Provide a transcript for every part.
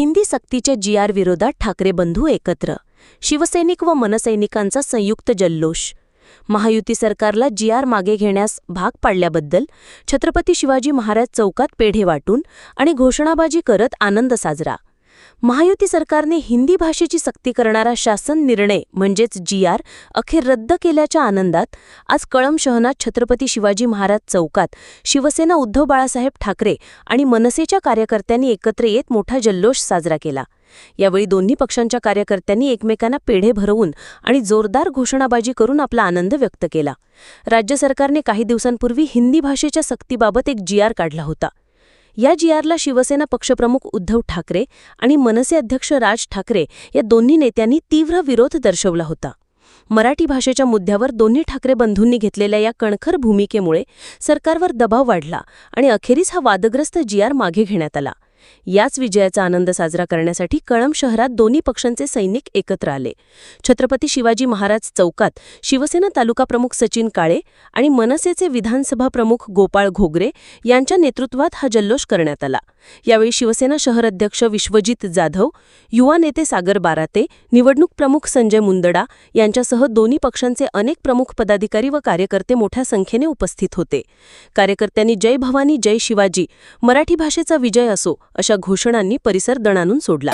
हिंदी सक्तीच्या जी आर विरोधात ठाकरे बंधू एकत्र शिवसैनिक व मनसैनिकांचा संयुक्त जल्लोष. महायुती सरकारला जी आर मागे घेण्यास भाग पाडल्याबद्दल छत्रपती शिवाजी महाराज चौकात पेढे वाटून आणि घोषणाबाजी करत आनंद साजरा. महायुती सरकारने हिंदी भाषेची सक्ती करणारा शासन निर्णय म्हणजेच जी आर अखेर रद्द केल्याच्या आनंदात आज कळम शहनात छत्रपती शिवाजी महाराज चौकात शिवसेना उद्धव बाळासाहेब ठाकरे आणि मनसेच्या कार्यकर्त्यांनी एकत्र येत मोठा जल्लोष साजरा केला. यावेळी दोन्ही पक्षांच्या कार्यकर्त्यांनी एकमेकांना पेढे भरवून आणि जोरदार घोषणाबाजी करून आपला आनंद व्यक्त केला. राज्य सरकारने काही दिवसांपूर्वी हिंदी भाषेच्या सक्तीबाबत एक जी आर काढला होता. या जी आरला शिवसेना पक्षप्रमुख उद्धव ठाकरे आणि मनसे अध्यक्ष राज ठाकरे या दोन्ही नेत्यांनी तीव्र विरोध दर्शवला होता. मराठी भाषेच्या मुद्द्यावर दोन्ही ठाकरे बंधूंनी घेतलेल्या या कणखर भूमिकेमुळे सरकारवर दबाव वाढला आणि अखेरीस हा वादग्रस्त जी आर मागे घेण्यात आला. याच विजयाचा आनंद साजरा करण्यासाठी कळंब शहरात दोन्ही पक्षांचे सैनिक एकत्र आले. छत्रपती शिवाजी महाराज चौकात शिवसेना तालुका प्रमुख सचिन काळे आणि मनसेचे विधानसभा प्रमुख गोपाळ घोगरे यांच्या नेतृत्वात हा जल्लोष करण्यात आला. यावेळी शिवसेना शहर अध्यक्ष विश्वजित जाधव युवा नेते सागर बाराते निवडणूक प्रमुख संजय मुंदडा यांच्यासह दोन्ही पक्षांचे अनेक प्रमुख पदाधिकारी व कार्यकर्ते मोठ्या संख्येने उपस्थित होते. कार्यकर्त्यांनी जय भवानी जय शिवाजी. मराठी भाषेचा विजय असो अशा घोषणांनी परिसर दणानून सोडला.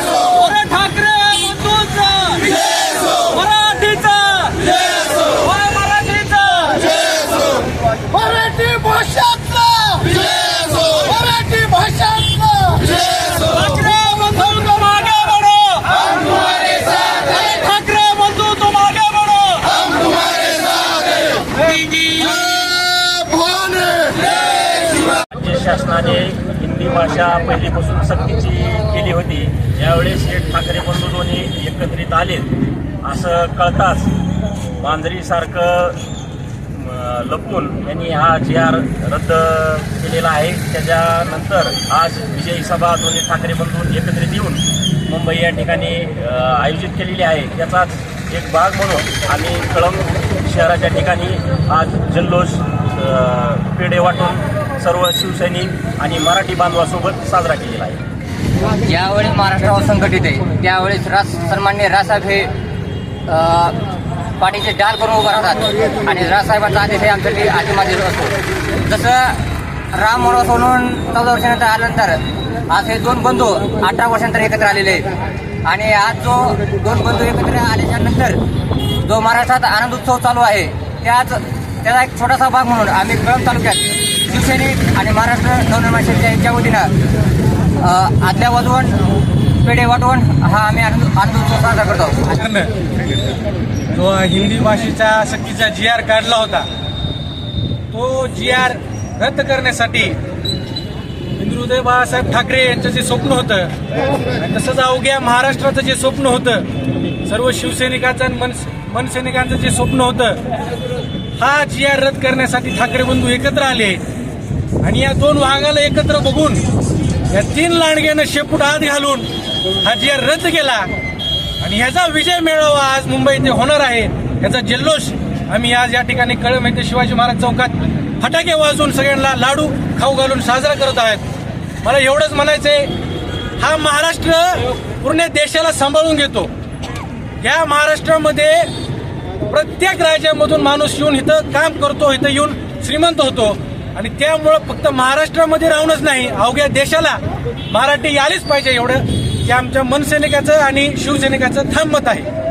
उद्धव शासनाने हिंदी भाषा पहिलीपासून सक्तीची केली होती. यावेळेस हे ठाकरे बंधू दोन्ही एकत्रित आलेत. असं कळताच मांजरीसारखं अं, लपून यांनी हा जी आर रद्द केलेला आहे. त्याच्यानंतर आज विजयी सभा दोन्ही ठाकरे बंधू एकत्रित येऊन मुंबई या ठिकाणी आयोजित केलेली आहे. त्याचाच एक भाग म्हणून आम्ही कळंब शहराच्या ठिकाणी आज जल्लोष पेढे वाटून सर्व शिवसैनिक आणि मराठी बांधवासोबत साजरा केलेला आहे. ज्यावेळी महाराष्ट्रावर संघटित आहे त्यावेळेस राज सन्मान्य राजसाहेब हे पाठीचे डाल करून उभा राहतात. आणि राजसाहेबांचा आदेश हे आमच्यासाठी आदिमादेश असतो. जसं राम मनोहर म्हणून चौदा वर्षानंतर आल्यानंतर आज हे दोन बंधू अठरा वर्षानंतर एकत्र आलेले आहेत. आणि आज जो दोन बंधू एकत्र आल्याच्यानंतर जो महाराष्ट्रात आनंद उत्सव चालू आहे त्याच त्याचा एक छोटासा भाग म्हणून आम्ही कळंब तालुक्यात शिवसैनिक आणि महाराष्ट्र नवनिर्माण सेनेच्या यांच्या वतीनं आदल्या वाजवण पेढे वाटवण हा आम्ही आनंद आनंदोत्सव साजरा करतो. जो हिंदी भाषेचा सक्तीचा जी आर काढला होता तो जी आर रद्द करण्यासाठी इंद्रुदय बाळासाहेब ठाकरे यांचं जे स्वप्न होतं तसंच अवघ्या महाराष्ट्राचं जे स्वप्न होतं सर्व शिवसैनिकांचं आणि मन मनसैनिकांचं जे स्वप्न होतं हा जी आर रद्द करण्यासाठी ठाकरे बंधू एकत्र आले. आणि या दोन वाघाला एकत्र बघून या तीन लांडग्यानं शेपूट आत घालून हा जिया रद्द केला. आणि ह्याचा विजय मेळावा आज मुंबई इथे होणार आहे. ह्याचा जल्लोष आम्ही आज या ठिकाणी कळम येथे शिवाजी महाराज चौकात फटाके वाजून सगळ्यांना लाडू खाऊ घालून साजरा करत आहेत. मला एवढंच म्हणायचंय हा महाराष्ट्र पूर्ण देशाला सांभाळून घेतो. या महाराष्ट्रामध्ये प्रत्येक राज्यामधून माणूस येऊन इथं काम करतो इथं येऊन श्रीमंत होतो. आणि त्यामुळं फक्त महाराष्ट्रामध्ये राहूनच नाही अवघ्या देशाला मराठी आलीच पाहिजे एवढं हे आमच्या मनसैनिकाचं आणि शिवसैनिकाचं ठाम मत आहे.